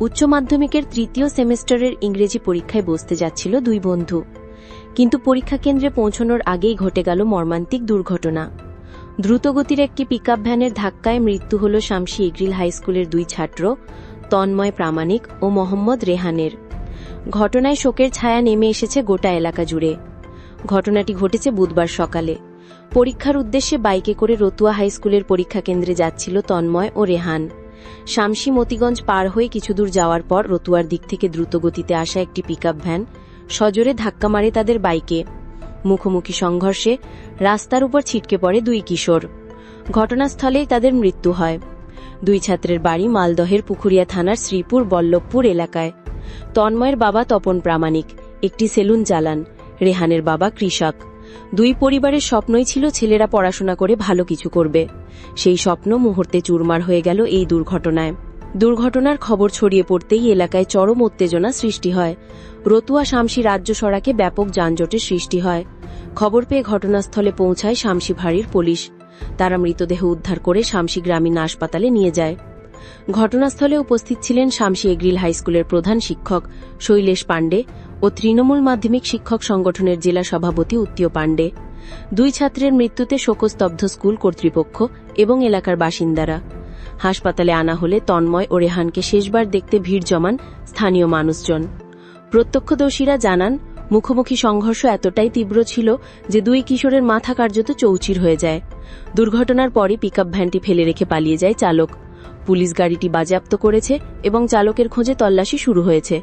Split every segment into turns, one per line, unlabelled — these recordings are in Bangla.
উচ্চ মাধ্যমিকের তৃতীয় সেমেস্টারের ইংরেজি পরীক্ষায় বসতে যাচ্ছিল দুই বন্ধু। কিন্তু পরীক্ষা কেন্দ্রে পৌঁছানোর আগেই ঘটে গেল মর্মান্তিক দুর্ঘটনা। দ্রুতগতির একটি পিকআপ ভ্যানের ধাক্কায় মৃত্যু হল শামসি ইগ্রিল হাই স্কুলের দুই ছাত্র তন্ময় প্রামাণিক ও মোহাম্মদ রেহানের। ঘটনায় শোকের ছায়া নেমে এসেছে গোটা এলাকা জুড়ে। ঘটনাটি ঘটেছে বুধবার সকালে। পরীক্ষার উদ্দেশ্যে বাইকে করে রতুয়া হাই স্কুলের পরীক্ষা কেন্দ্রে যাচ্ছিল তন্ময় ও রেহান। শামসি মতিগঞ্জ পার হয়ে কিছুদূর যাওয়ার পর রতুয়ার দিক থেকে দ্রুতগতিতে আসা একটি পিকআপ ভ্যান সজোরে ধাক্কা মারে তাদের বাইকে। মুখোমুখি সংঘর্ষে রাস্তার উপর ছিটকে পড়ে দুই কিশোর। ঘটনাস্থলেই তাদের মৃত্যু হয়। দুই ছাত্রের বাড়ি মালদহের পুকুরিয়া থানার শ্রীপুর বল্লভপুর এলাকায়। তন্ময়ের বাবা তপন প্রামাণিক, একটি সেলুন চালান, রেহানের বাবা কৃষক। দুই পরিবারের স্বপ্নই ছিল ছেলেরা পড়াশোনা করে ভালো কিছু করবে। সেই স্বপ্ন মুহূর্তে চুরমার হয়ে গেল এই দুর্ঘটনায়। দুর্ঘটনার খবর ছড়িয়ে পড়তেই এলাকায় চরম উত্তেজনা সৃষ্টি হয়। রতুয়া শামসি রাজ্য সড়কে ব্যাপক যানজটের সৃষ্টি হয়। খবর পেয়ে ঘটনাস্থলে পৌঁছায় শামসি ভাড়ির পুলিশ। তারা মৃতদেহ উদ্ধার করে শামসি গ্রামীণ হাসপাতালে নিয়ে যায়। ঘটনাস্থলে উপস্থিত ছিলেন শামসি এগ্রিল হাইস্কুলের প্রধান শিক্ষক শৈলেশ পাণ্ডে ও তৃণমূল মাধ্যমিক শিক্ষক সংগঠনের জেলা সভাপতি উত্তীয় পাণ্ডে। দুই ছাত্রের মৃত্যুতে শোকস্তব্ধ স্কুল কর্তৃপক্ষ এবং এলাকার বাসিন্দারা। হাসপাতালে আনা হলে তন্ময় ও রেহানকে শেষবার দেখতে ভিড় জমান স্থানীয় মানুষজন। প্রত্যক্ষদর্শীরা জানান মুখোমুখি সংঘর্ষ এতটাই তীব্র ছিল যে দুই কিশোরের মাথা কার্যত চৌচির হয়ে যায়। দুর্ঘটনার পরই পিকআপ ভ্যানটি ফেলে রেখে পালিয়ে যায় চালক। পুলিশ গাড়িটি বাজেয়াপ্ত করেছে এবং চালকের খোঁজে তল্লাশি শুরু হয়েছে।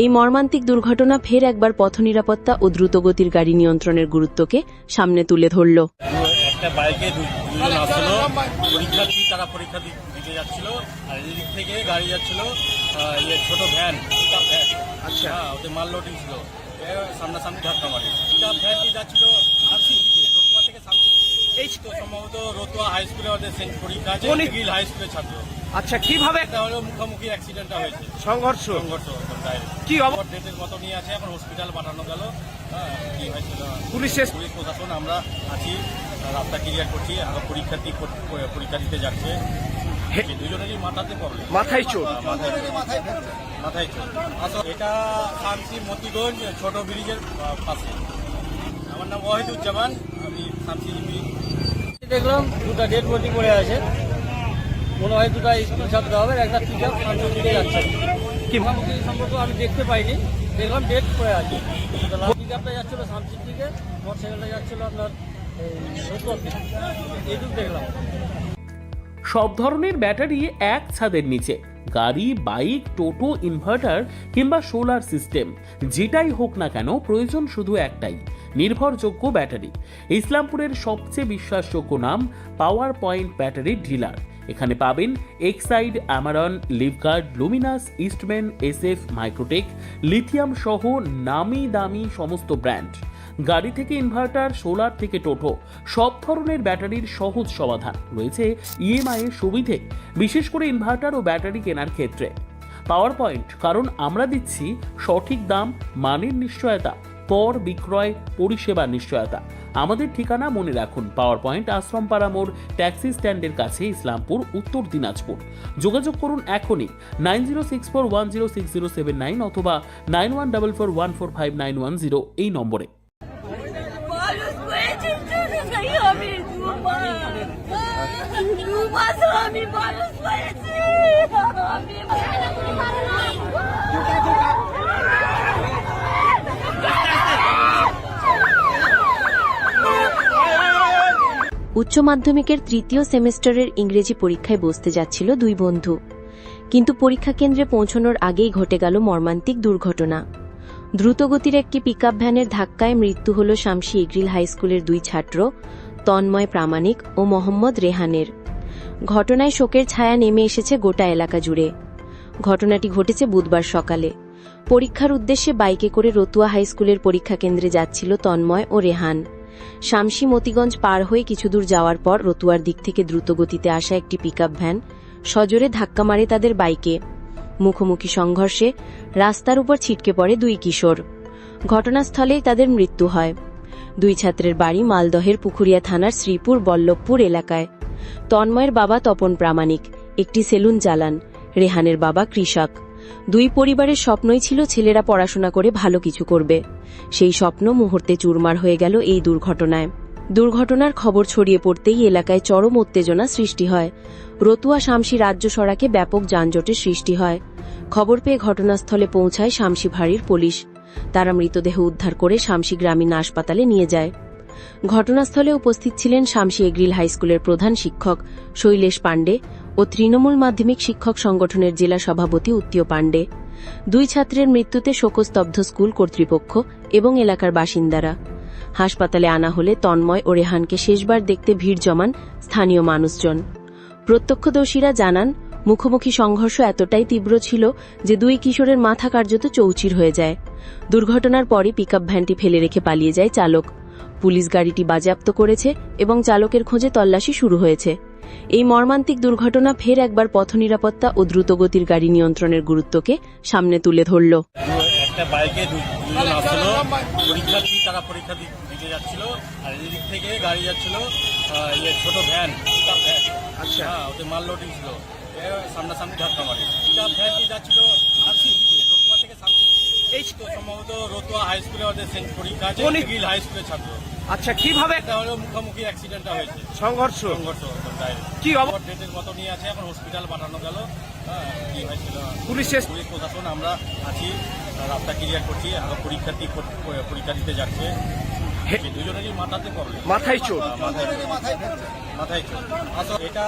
এই মর্মান্তিক দুর্ঘটনা ফের একবার পথ নিরাপত্তা ও দ্রুতগতির গাড়ি নিয়ন্ত্রণের গুরুত্বকে সামনে তুলে ধরল।
একটা বাইকে দুজন আসছিল পরীক্ষার্থী তারা পরীক্ষা দিতে যাচ্ছিল আর এদিক থেকে গাড়ি যাচ্ছিল ইয়ে ছোট ভ্যান আচ্ছা। হ্যাঁ মাল লোডিং ছিল। সামনাসামনি ধাক্কা মারে। পিকআপ ভ্যানটি যাচ্ছিল শামসির দিকে রতুয়া থেকে শামসির এই তো সম্ভবত রতুয়া হাই স্কুলে ওদের সেন্ট পরীক্ষা আছে গিল হাই স্কুলের ছাত্র।
আচ্ছা কীভাবে
এটা হলো মুখোমুখি অ্যাক্সিডেন্টটা হয়েছে।
সংঘর্ষ। কি
ডেটের মতো নিয়ে আছে এখন হসপিটাল পাঠানো গেল। হ্যাঁ কি হয়েছিল?
পুলিশ
পুলিশ প্রশাসন আমরা আছি রাস্তা ক্লিয়ার করছি আরও পরীক্ষার্থী পর- পরীক্ষা দিতে যাচ্ছে। দুজনেরই মাথাতে প্রবলেম
মাথায় চোট।
মাথায় মাথায় আসলে এটা শামসি মতিগঞ্জ ছোট ব্রিজের পাশে। আমার নাম ওয়াহিদুজ্জামান আমি শামসি
দেখলাম দুটা ডেড বডি পড়ে আছে। মনে হয় দুটা স্কুল ছাত্র হবে একটা টিচার শান্তির দিকে যাচ্ছে।
কি?
মুখোমুখি সম্পর্ক আমি দেখতে পাইনি। দেখলাম ডেড পড়ে আছে। পিকআপটা যাচ্ছিল শান্তির দিকে মোটরসাইকেলটা যাচ্ছিল আপনার এইটুকু দেখলাম।
সব ধরনের ব্যাটারি এক ছাদের নিচে। গাড়ি, বাইক, টোটো ইনভার্টার কিংবা সোলার সিস্টেম যেটাই হোক না কেন প্রয়োজন শুধু একটাই, নির্ভরযোগ্য ব্যাটারি। ইসলামপুরের সবচেয়ে বিশ্বাসযোগ্য নাম পাওয়ার পয়েন্ট ব্যাটারি ডিলার এখানে পাবেন Exide Amaron Livguard Luminous Eastman SF Microtek lithium সহ নামি দামি সমস্ত ব্র্যান্ড গাড়ি থেকে ইনভার্টার সোলার থেকে টোটো সব ধরনের ব্যাটারির সহজ সমাধান। রয়েছে ইএমআই এর সুবিধে, বিশেষ করে ইনভার্টার ও ব্যাটারি কেনার ক্ষেত্রে। পাওয়ার পয়েন্ট কারণ আমরা দিচ্ছি সঠিক দাম, মানের নিশ্চয়তা পর বিক্রয়, পরিষেবার নিশ্চয়তা। আমাদের ঠিকানা মনে রাখুন পাওয়ার পয়েন্ট আশ্রমপাড়া মোড় ট্যাক্সি স্ট্যান্ডের কাছে, ইসলামপুর, উত্তর দিনাজপুর। যোগাযোগ করুন এখনই nine zero six four one zero six zero seven nine অথবা nine one double four one four five nine one zero এই নম্বরে
মানুষ করেছি শুধু তাই আমি দু মাস দু মাস আমি মানুষ করেছি আমি
উচ্চ মাধ্যমিকের তৃতীয় সেমেস্টারের ইংরেজি পরীক্ষায় বসতে যাচ্ছিল দুই বন্ধু। কিন্তু পরীক্ষা কেন্দ্রে পৌঁছানোর আগেই ঘটে গেল মর্মান্তিক দুর্ঘটনা। দ্রুতগতির একটি পিকআপ ভ্যানের ধাক্কায় মৃত্যু হল শামসি ইগ্রিল হাই স্কুলের দুই ছাত্র তন্ময় প্রামাণিক ও মোহাম্মদ রেহানের। ঘটনায় শোকের ছায়া নেমে এসেছে গোটা এলাকা জুড়ে। ঘটনাটি ঘটেছে বুধবার সকালে। পরীক্ষার উদ্দেশ্যে বাইকে করে রতুয়া হাই স্কুলের পরীক্ষা কেন্দ্রে যাচ্ছিল তন্ময় ও রেহান। শামসি মতিগঞ্জ পার হয়ে কিছুদূর যাওয়ার পর রতুয়ার দিক থেকে দ্রুতগতিতে আসা একটি পিকআপ ভ্যান সজোরে ধাক্কা মারে তাদের বাইকে। মুখোমুখি সংঘর্ষে রাস্তার উপর ছিটকে পড়ে দুই কিশোর। ঘটনাস্থলেই তাদের মৃত্যু হয়। দুই ছাত্রের বাড়ি মালদহের পুকুরিয়া থানার শ্রীপুর বল্লভপুর এলাকায়। তন্ময়ের বাবা তপন প্রামাণিক, একটি সেলুন চালান, রেহানের বাবা কৃষক। দুই পরিবারের স্বপ্নই ছিল ছেলেরা পড়াশোনা করে ভালো কিছু করবে। সেই স্বপ্ন মুহূর্তে চুরমার হয়ে গেল এই দুর্ঘটনায়। দুর্ঘটনার খবর ছড়িয়ে পড়তেই এলাকায় চরম উত্তেজনা সৃষ্টি হয়। রতুয়া শামসি রাজ্য সড়কে ব্যাপক যানজটের সৃষ্টি হয়। খবর পেয়ে ঘটনাস্থলে পৌঁছায় শামসি ভাড়ির পুলিশ। তারা মৃতদেহ উদ্ধার করে শামসি গ্রামীণ হাসপাতালে নিয়ে যায়। ঘটনাস্থলে উপস্থিত ছিলেন শামসি এগ্রিল হাইস্কুলের প্রধান শিক্ষক শৈলেশ পাণ্ডে ও তৃণমূল মাধ্যমিক শিক্ষক সংগঠনের জেলা সভাপতি উত্তীয় পাণ্ডে। দুই ছাত্রের মৃত্যুতে শোকস্তব্ধ স্কুল কর্তৃপক্ষ এবং এলাকার বাসিন্দারা। হাসপাতালে আনা হলে তন্ময় ও রেহানকে শেষবার দেখতে ভিড় জমান স্থানীয় মানুষজন। প্রত্যক্ষদর্শীরা জানান, মুখোমুখি সংঘর্ষ এতটাই তীব্র ছিল যে দুই কিশোরের মাথা কার্যত চৌচির হয়ে যায়। দুর্ঘটনার পরই পিকআপ ভ্যানটি ফেলে রেখে পালিয়ে যায় চালক। পুলিশ গাড়িটি বাজেয়াপ্ত করেছে এবং চালকের খোঁজে তল্লাশি শুরু হয়েছে। এই মর্মান্তিক দুর্ঘটনা ফের একবার পথ নিরাপত্তা ও দ্রুতগতির গাড়ি নিয়ন্ত্রণের গুরুত্বকে সামনে তুলে ধরল।
একটা বাইকে দুজন আসছিল পরীক্ষার্থী তারা পরীক্ষা দিতে যাচ্ছিল। আর এদিক থেকে গাড়ি যাচ্ছিল ইয়ে ছোট ভ্যান পিকআপ ভ্যান
আচ্ছা।
হ্যাঁ মাল লোডিং ছিল। সামনাসামনি ধাক্কা মারে। পিকআপ ভ্যানটি যাচ্ছিল শামসির দিকে রতুয়া থেকে শামসির দিকে
এই
তো সম্ভবত রতুয়া হাই স্কুলে ওদের সেন্ট পরীক্ষা আছে
কোন-
গিল হাই স্কুলের ছাত্র।
আচ্ছা কীভাবে
এটা হলো মুখোমুখি অ্যাক্সিডেন্টটা হয়েছে।
সংঘর্ষ।
সংঘর্ষ।
কি অব-
ডেটের মতো নিয়ে আছে এখন হসপিটাল পাঠানো গেল। হ্যাঁ কি হয়েছিল?
পুলিশ এস-
পুলিশ প্রশাসন আমরা আছি রাস্তা ক্লিয়ার করছি এখন পরীক্ষার্থী পর- পরীক্ষা দিতে যাচ্ছে।
হে-
এই দুজনেরই মাথাতে প্রবলেম
মাথায় চোট।
মাথায় মাথায় চোট। আচ্ছা এটা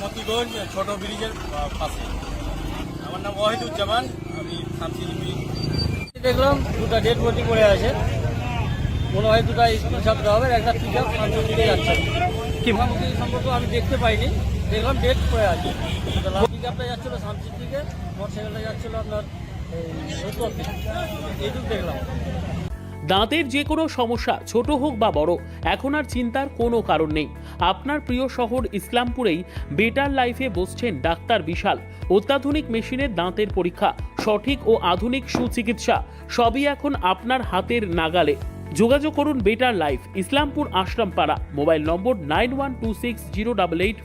মতিগঞ্জ ছোট ব্রিজের আহ, পাশে। আমার নাম ওয়াহিদুজ্জামান। আমি
দেখলাম দুটো ডেড বডি পড়ে আছে। মনে হয় দুটো স্কুল ছাত্র হবে একটা পিক আপ সামনের দিকে যাচ্ছে। মোটামুটি সম্পর্ক আমি দেখতে পাইনি। দেখলাম ডেড পড়ে আছে। পিক আপটা যাচ্ছিল শামসির দিকে মোটর সাইকেলটা যাচ্ছিল আপনার এইটুকু দেখলাম।
দাঁতের যে কোনো সমস্যা ছোট হোক বা বড় এখন আর চিন্তার কোনো কারণ নেই। আপনার প্রিয় শহর ইসলামপুরেই বেটার লাইফে বসছেন ডাক্তার বিশাল। অত্যাধুনিক মেশিনের দাঁতের পরীক্ষা সঠিক ও আধুনিক সুচিকিৎসা সবই এখন আপনার হাতের নাগালে। যোগাযোগ করুন better life Islampur Ashrampara, mobile নম্বর nine one two six zero double eight.